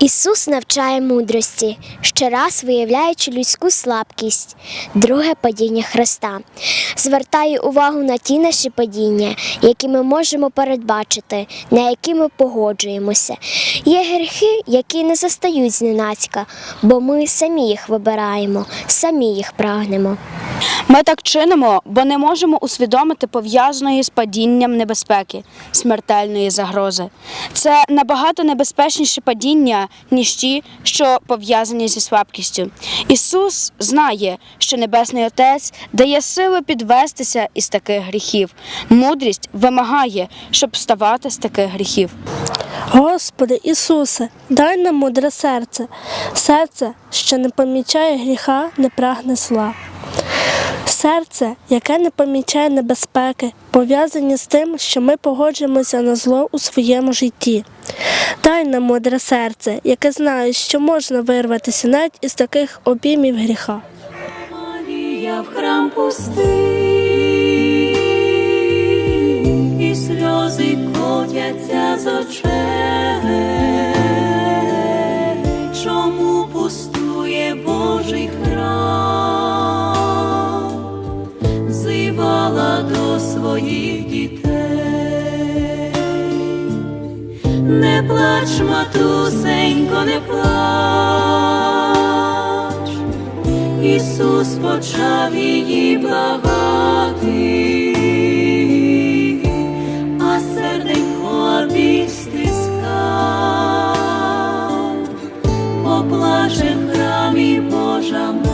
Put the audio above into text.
Ісус навчає мудрості, ще раз виявляючи людську слабкість, друге падіння Христа. Звертає увагу на ті наші падіння, які ми можемо передбачити, на які ми погоджуємося. Є гріхи, які не застають зненацька, бо ми самі їх вибираємо, самі їх прагнемо. Ми так чинимо, бо не можемо усвідомити пов'язаної з падінням небезпеки, смертельної загрози. Це набагато небезпечніше падіння, ніж ті, що пов'язані зі слабкістю. Ісус знає, що Небесний Отець дає сили підвестися із таких гріхів. Мудрість вимагає, щоб вставати з таких гріхів. Господи Ісусе, дай нам мудре серце, серце, що не помічає гріха, не прагне зла. Серце, яке не помічає небезпеки, пов'язані з тим, що ми погоджуємося на зло у своєму житті. Дай нам мудре серце, яке знає, що можна вирватися навіть із таких обіймів гріха. Марія в храм пустий, і сльози котяться з очей. Чому пустує Божий храм? своїх дітей, не плач, матусенько, не плач, Ісус почав її благати, а серденько обій стискав, поплаче храмі Божа.